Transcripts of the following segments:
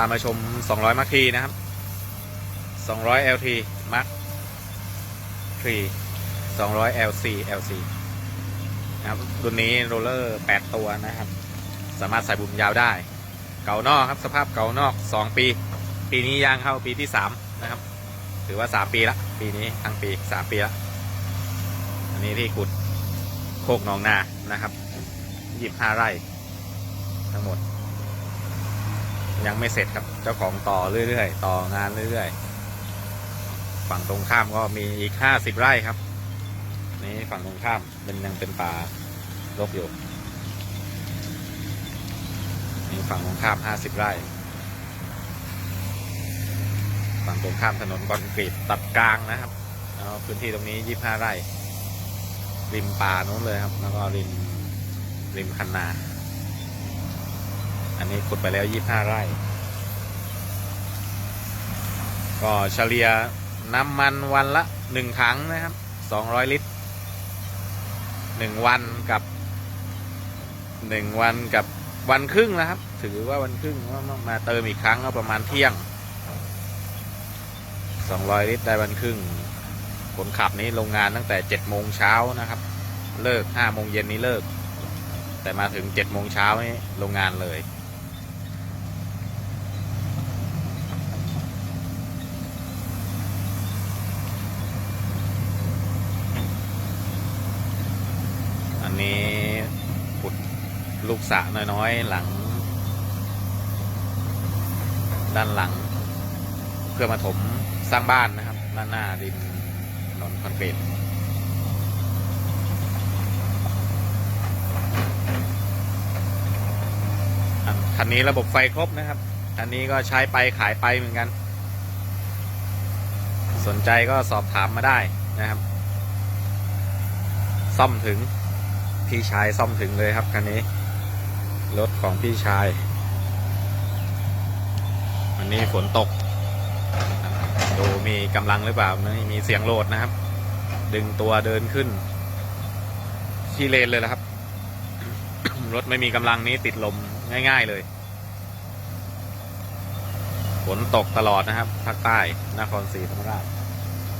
ามาชม 200 มาร์คทีนะครับ 200 LT Mark 3 200 LC LC นะครับรุ่นนี้โรลเลอร์ 8 ตัวนะครับ สามารถใส่บุมยาวได้ เก่านอกครับ สภาพเก่านอก 2 ปี ปีนี้ย่างเข้าปีที่ 3 นะครับ ถือว่า 3 ปีละ ปีนี้ทั้งปี 3 ปีละ อันนี้ที่ขุดโคกหนองนานะครับ 25 ไร่ ทั้งหมด ยังไม่เสร็จครับเจ้าของต่อเรื่อยๆ ต่องานเรื่อยๆ ฝั่งตรงข้ามก็มีอีก50ไร่ครับ นี่ฝั่งตรงข้ามเป็นยังเป็นป่ารกอยู่นี่ฝั่งตรงข้าม50ไร่ ฝั่งตรงข้ามถนนคอนกรีตตัดกลางนะครับแล้วพื้นที่ตรงนี้25ไร่ ริมป่านู้นเลยครับ แล้วก็ริมริมคันนา นี้ขุดไปแล้ว25ไร่ ก็เฉลี่ยน้ำมันวันละ1ถังนะครับ200ลิตร1วันกับ1วันกับวันครึ่งนะครับ ถือว่าวันครึ่งว่ามามาเติมอีกครั้งก็ประมาณเที่ยง200ลิตรได้วันครึ่งผลขับนี้โรงงานตั้งแต่7โมงเช้านะครับ เลิก5โมงเย็นนี้เลิก แต่มาถึง7โมงเช้านี้โรงงานเลย อันนี้ขุด ลูกสระน้อยๆ หลัง ด้านหลัง เพื่อมาถมสร้างบ้านนะครับ ด้านหน้าริมถนนคอนกรีตอันคันนี้ระบบไฟครบนะครับอันนี้ก็ใช้ไปขายไปเหมือนกัน สนใจก็สอบถามมาได้นะครับ ซ่อมถึงพี่ชายซ่อมถึงเลยครับคันนี้ รถของพี่ชาย วันนี้ฝนตก ดูมีกำลังหรือเปล่าไม่มีเสียงโหลดนะครับ ดึงตัวเดินขึ้น ที่เลนเลยนะครับ รถไม่มีกำลังนี้ติดลมง่าย ๆเลย ฝนตกตลอดนะครับภาคใต้นครศรีธรรมราช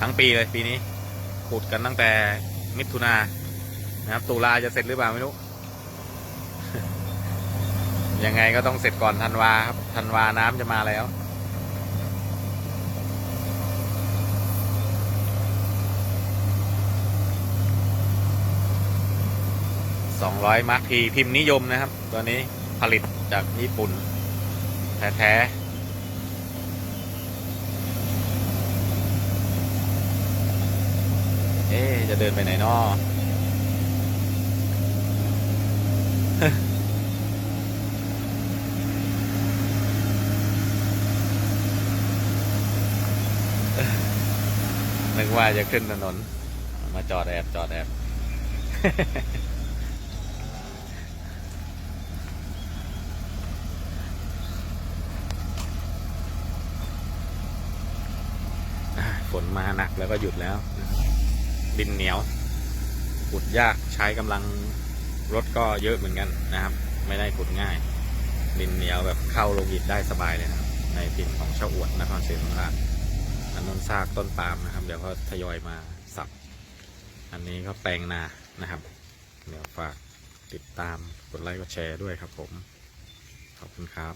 ทั้งปีเลยปีนี้ขุดกันตั้งแต่มิถุนานะครับ ตุลาจะเสร็จหรือเปล่าไม่รู้ ยังไงก็ต้องเสร็จก่อนธันวาครับธันวาน้ำจะมาแล้ว200มาร์คทีพิมพ์นิยมนะครับ ตัวนี้ผลิตจากญี่ปุ่น แท้ๆเอ๊จะเดินไปไหนนอ นึกว่าจะขึ้นถนน มาจอดแอบจอดแอบ ฝนมาหนักแล้วก็หยุดแล้ว ดินเหนียวขุดยากใช้กำลังรถก็เยอะเหมือนกันนะครับ ไม่ได้ขุดง่าย ดินเหนียวแบบเข้าลงหินได้สบายเลยนะครับ ในถิ่นของชาอวดนครศรีธรรมราช อันนนซากต้นปาล์มนะครับ เดี๋ยวก็ทยอยมาสับ อันนี้ก็แปลงนานะครับ เดี๋ยวฝากติดตามกดไลค์กดแชร์ด้วยครับผม ขอบคุณครับ